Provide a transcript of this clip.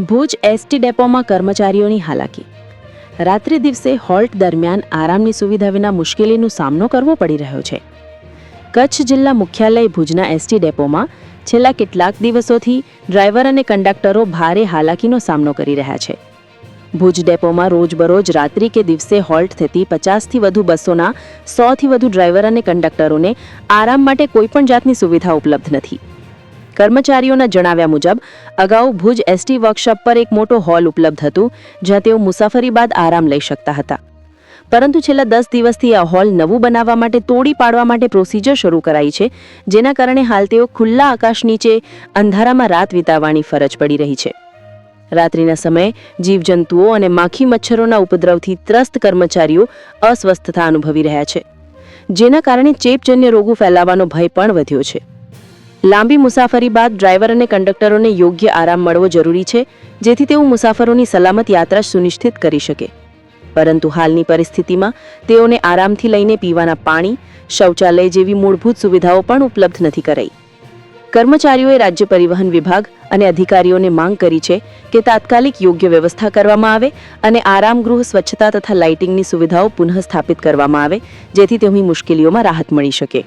Bhuj ST ડેપોમાં કર્મચારીઓની હાલાકી. રાત્રિ દિવસે હોલ્ટ દરમિયાન આરામની સુવિધા વિના મુશ્કેલીનો સામનો કરવો પડી રહ્યો છે. કચ્છ જિલ્લા મુખ્યાલય ભુજના એસટી ડેપોમાં છેલ્લા કેટલાક દિવસોથી ડ્રાઈવર અને કંડક્ટરો ભારે હાલાકીનો સામનો કરી રહ્યા છે. ભુજ ડેપોમાં રોજબરોજ રાત્રિ કે દિવસે હોલ્ટ થતી પચાસથી વધુ બસોના સોથી વધુ ડ્રાઈવર અને કંડક્ટરોને આરામ માટે કોઈપણ જાતની સુવિધા ઉપલબ્ધ નથી. કર્મચારીઓના જણાવ્યા મુજબ, અગાઉ ભુજ એસટી વર્કશોપ પર એક મોટો હોલ ઉપલબ્ધ હતું, જ્યાં તેઓ મુસાફરી બાદ આરામ લઈ શકતા હતા. પરંતુ છેલ્લા દસ દિવસથી આ હોલ નવું બનાવવા માટે તોડી પાડવા માટે પ્રોસિજર શરૂ કરાઈ છે, જેના કારણે હાલ તેઓ ખુલ્લા આકાશ નીચે અંધારામાં રાત વિતાવવાની ફરજ પડી રહી છે. રાત્રિના સમયે જીવજંતુઓ અને માખી મચ્છરોના ઉપદ્રવથી ત્રસ્ત કર્મચારીઓ અસ્વસ્થતા અનુભવી રહ્યા છે, જેના કારણે ચેપજન્ય રોગો ફેલાવાનો ભય પણ વધ્યો છે. લાંબી મુસાફરી બાદ ડ્રાઈવર અને કંડક્ટરોને યોગ્ય આરામ મળવો જરૂરી છે, જેથી તેઓ મુસાફરોની સલામત યાત્રા સુનિશ્ચિત કરી શકે. પરંતુ હાલની પરિસ્થિતિમાં તેઓને આરામથી લઈને પીવાના પાણી, શૌચાલય જેવી મૂળભૂત સુવિધાઓ પણ ઉપલબ્ધ નથી કરાઈ. કર્મચારીઓએ રાજ્ય પરિવહન વિભાગ અને અધિકારીઓને માંગ કરી છે કે તાત્કાલિક યોગ્ય વ્યવસ્થા કરવામાં આવે અને આરામગૃહ સ્વચ્છતા તથા લાઇટિંગની સુવિધાઓ પુનઃ સ્થાપિત કરવામાં આવે, જેથી તેમની મુશ્કેલીઓમાં રાહત મળી શકે.